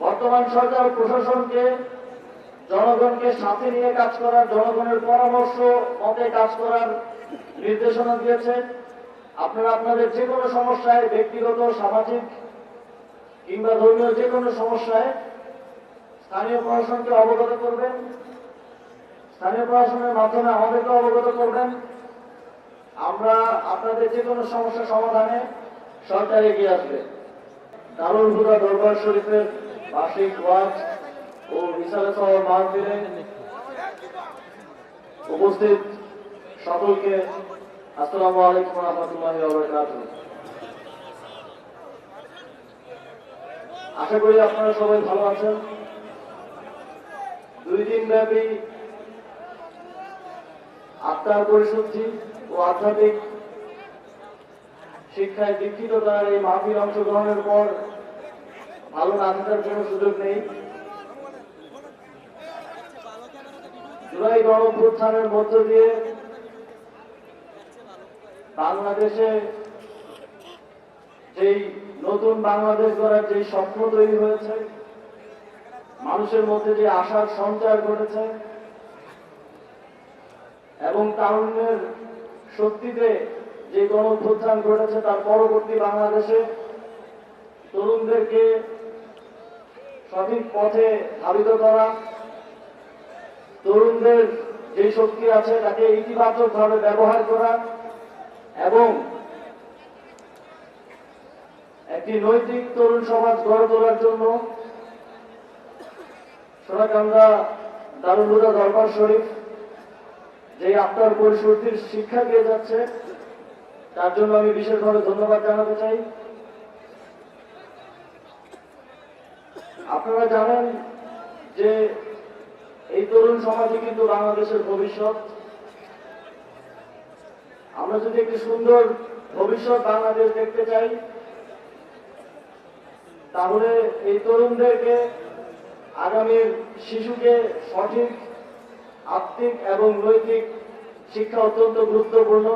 বর্তমান সরকার প্রশাসনকে, জনগণকে সাথে নিয়ে কাজ করার, জনগণের পরামর্শ মতে কাজ করার নির্দেশনা দিয়েছে। আপনারা আপনাদের যে কোনো সমস্যায়, ব্যক্তিগত, সামাজিক কিংবা ধর্মীয় যে কোনো সমস্যায় স্থানীয় প্রশাসনকে অবগত করবেন। স্থানীয় প্রশাসনের মাধ্যমে আমাদেরকে অবগত করবেন। আমরা আপনাদের যে কোনো সমস্যা সমাধানে সরকার এগিয়ে আসবে। দারুল হুদা দরবার শরীফের বার্ষিক ওয়াজ ও সহ মাহফিলে উপস্থিত সকলকে আসসালামু আলাইকুম রহমতুল্লাহ আশা করি আপনারা সবাই ভালো আছেন। দুই দিন ব্যাপী আত্মার পরিশুদ্ধি ও আধ্যাত্মিক শিক্ষায় দীক্ষিত তার এই মাহফিল অংশগ্রহণের পর ভালো না জন্য সুযোগ নেই। জুলাই মধ্য দিয়ে বাংলাদেশে যেই নতুন বাংলাদেশ গড়ার যে স্বপ্ন তৈরি হয়েছে, মানুষের মধ্যে যে আশার সঞ্চার ঘটেছে, এবং তারুণ্যের শক্তিতে যে গণভ্যুত্থান ঘটেছে, তার পরবর্তী বাংলাদেশে তরুণদেরকে সঠিক পথে ধাবিত করা। তরুণদের যে শক্তি আছে তাকে ইতিবাচকভাবে ব্যবহার করা এবং একটি নৈতিক তরুণ সমাজ গড়ে তোলার জন্য সোনাকান্দা দারুলুদা দরবার শরীফ যে আপনার পরিশুদ্ধির শিক্ষা দিয়ে যাচ্ছে, তার জন্য আমি বিশেষভাবে ধন্যবাদ জানাতে চাই। আপনারা জানেন যে এই তরুণ সমাজই কিন্তু বাংলাদেশের ভবিষ্যৎ। আমরা যদি একটি সুন্দর ভবিষ্যৎ বাংলাদেশ দেখতে চাই, তাহলে এই তরুণদেরকে আগামীর শিশুকে সঠিক, আত্মিক এবং নৈতিক শিক্ষা অত্যন্ত গুরুত্বপূর্ণ।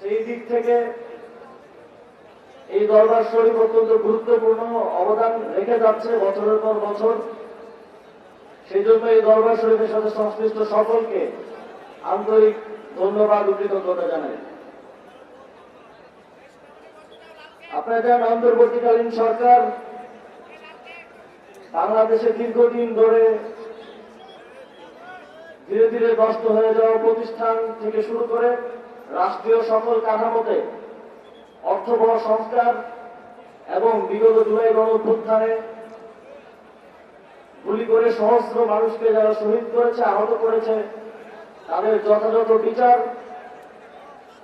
সেই দিক থেকে এই দরবার শরীফ অত্যন্ত গুরুত্বপূর্ণ অবদান রেখে যাচ্ছে বছরের পর বছর। সেই জন্য এই দরবার শরীফের সাথে সংশ্লিষ্ট সকলকে আন্তরিক ধন্যবাদ ও কৃতজ্ঞতা জানাই। আপনারা জানেন, অন্তর্বর্তীকালীন সরকার বাংলাদেশে দীর্ঘদিন ধরে ধীরে ধীরে নষ্ট হয়ে যাওয়া প্রতিষ্ঠান থেকে শুরু করে রাষ্ট্রীয় সকল কাঠামোতে অর্থবহ সংস্কার এবং বিগত জুলাই গণঅভ্যুত্থানে গুলি করে সহস্র মানুষকে যারা শহীদ করেছে, আহত করেছে, তাদের যথাযথ বিচার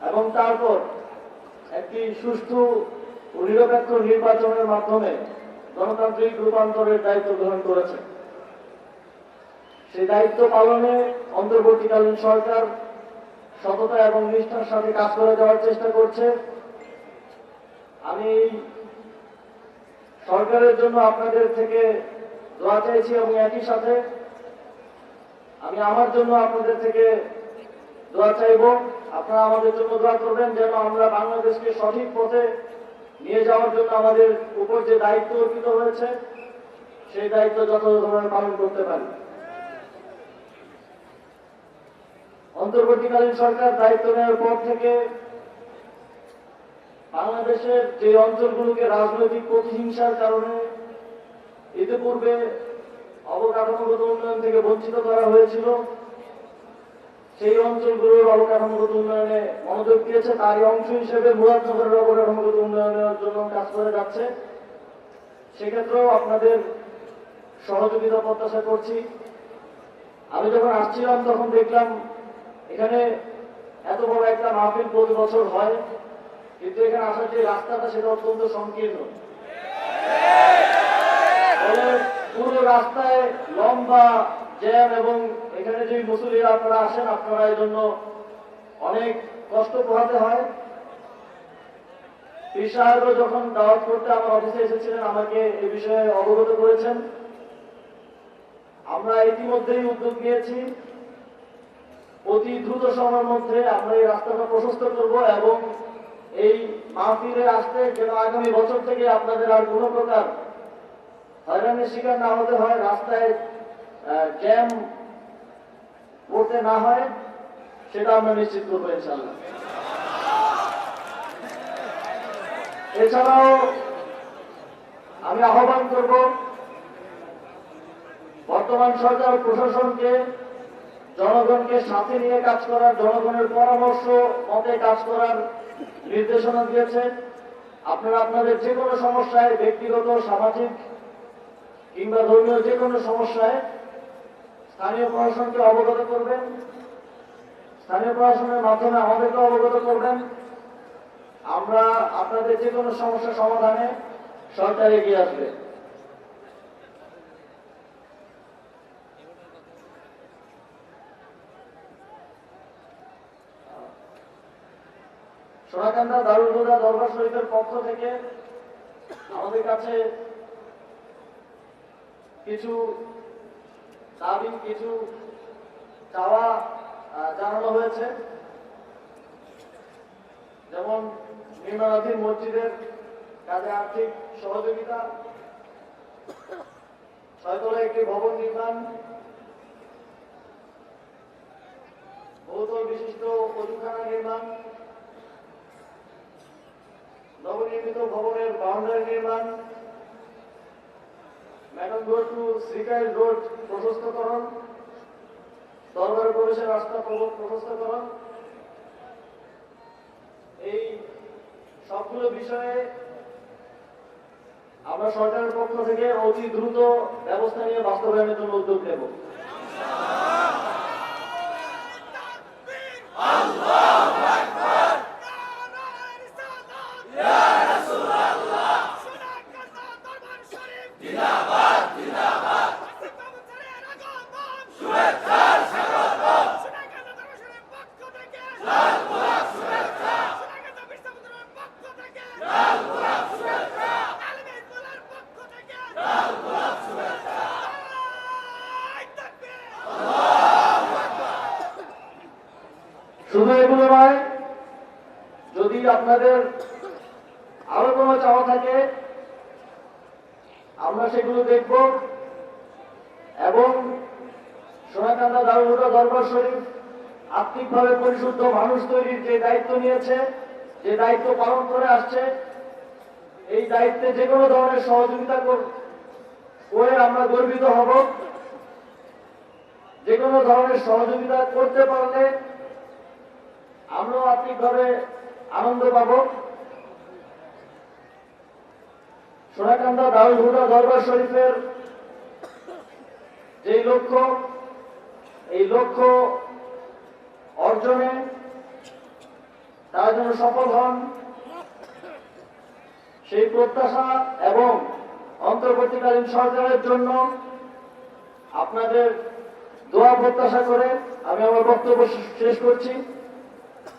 এবং তারপর একটি সুষ্ঠু ও নিরপেক্ষ নির্বাচনের মাধ্যমে গণতান্ত্রিক রূপান্তরের দায়িত্ব গ্রহণ করেছে। সেই দায়িত্ব পালনে অন্তর্বর্তীকালীন সরকার সততা এবং নিষ্ঠার সাথে কাজ করে যাওয়ার চেষ্টা করছে। আমি সরকারের জন্য আপনাদের থেকে দোয়া চাইছি এবং একই সাথে আমি আমার জন্য আপনাদের থেকে দোয়া চাইব। আপনারা আমাদের জন্য দোয়া করবেন যেন আমরা বাংলাদেশকে সঠিক পথে নিয়ে যাওয়ার জন্য আমাদের উপর যে দায়িত্ব অর্পিত হয়েছে, সেই দায়িত্ব যথাযথভাবে পালন করতে পারি। অন্তর্বর্তীকালীন সরকার দায়িত্ব নেওয়ার পর থেকে বাংলাদেশের যে অঞ্চলগুলোকে রাজনৈতিক প্রতিহিংসার কারণে ইতিপূর্বে অবকাঠামোগত উন্নয়ন থেকে বঞ্চিত করা হয়েছিল, সেই অঞ্চলগুলোর অবকাঠামোগত উন্নয়নে মনোযোগ দিয়েছে, তারই অংশ হিসেবে মুরাদনগরের অবকাঠামোগত উন্নয়নের জন্য কাজ করে যাচ্ছে। সেক্ষেত্রেও আপনাদের সহযোগিতা প্রত্যাশা করছি। আমি যখন আসছিলাম তখন দেখলাম এখানে এত বড় একটা মাহফিল প্রতি বছর হয়। কিন্তু এখানে আসার যে রাস্তাটা সেটা অত্যন্ত সংকীর্ণ। পুরো রাস্তায় লম্বা জ্যাম এবং এখানে যে মুসলিরা আপনারা আসেন, আপনারা এই জন্য অনেক কষ্ট পোহাতে হয়। পীর যখন দাওয়াত করতে আমার অফিসে এসেছিলেন, আমাকে এ বিষয়ে অবগত করেছেন। আমরা ইতিমধ্যেই উদ্যোগ নিয়েছি। অতি দ্রুত সময়ের মধ্যে আমরা এই রাস্তাটা প্রশস্ত করব এবং এই মাহফিলে আসতে যেন আগামী বছর থেকে আপনাদের আর কোনো প্রকার হয়রানির শিকার না হতে হয়, রাস্তায় জ্যাম করতে না হয়, সেটা আমরা নিশ্চিত করব ইনশাল্লাহ এছাড়াও আমি আহ্বান করব বর্তমান সরকার প্রশাসনকে জনগণকে সাথে নিয়ে কাজ করার, জনগণের পরামর্শ মতে কাজ করার নির্দেশনা দিয়েছে। আপনারা আপনাদের যে কোনো সমস্যায়, ব্যক্তিগত, সামাজিক কিংবা ধর্মীয় যে কোনো সমস্যায় স্থানীয় প্রশাসনকে অবগত করবেন। স্থানীয় প্রশাসনের মাধ্যমে আমাদেরকে অবগত করবেন। আমরা আপনাদের যে কোনো সমস্যা সমাধানে সরকার এগিয়ে আসবে। সোনাকান্দা দারুল হুদা দরবার শরীফের পক্ষ থেকে আমাদের কাছে কিছু দাবি, কিছু চাওয়া জানানো হয়েছে। যেমন নির্মাণাধীন মসজিদের কাজে আর্থিক সহযোগিতা ছয়তলা একটি ভবন নির্মাণ, বহুতল বিশিষ্ট অজুখানা নির্মাণ নবনির্মিত ভবনের বাউন্ডারি নির্মাণ, madam road to Sreekail road প্রশস্তকরণ, দরবার প্রবেশের রাস্তা প্রশস্তকরণ। এই সবগুলো বিষয়ে আমরা সরকারের পক্ষ থেকে অতি দ্রুত ব্যবস্থা নিয়ে বাস্তবায়নের জন্য উদ্যোগ নেব শুধু এগুলো নয় যদি আপনাদের আরও কোনো চাওয়া থাকে, আমরা সেগুলো দেখব এবং সোনাকান্দা দারুহুদা দরবার শরীফ আর্থিকভাবে পরিশুদ্ধ মানুষ তৈরির যে দায়িত্ব নিয়েছে, যে দায়িত্ব পালন করে আসছে, এই দায়িত্বে যে কোনো ধরনের সহযোগিতা কর- আমরা গর্বিত হব। যে কোনো ধরনের সহযোগিতা করতে পারলে আমরাও আর্থিকভাবে আনন্দ পাব সোনাকান্দা দাউল হুদা দরবার শরীফের যেই লক্ষ্য, এই লক্ষ্য অর্জনে তারা যেন সফল হন, সেই প্রত্যাশা এবং অন্তর্বর্তীকালীন সরকারের জন্য আপনাদের দোয়া প্রত্যাশা করে আমি আমার বক্তব্য শেষ করছি।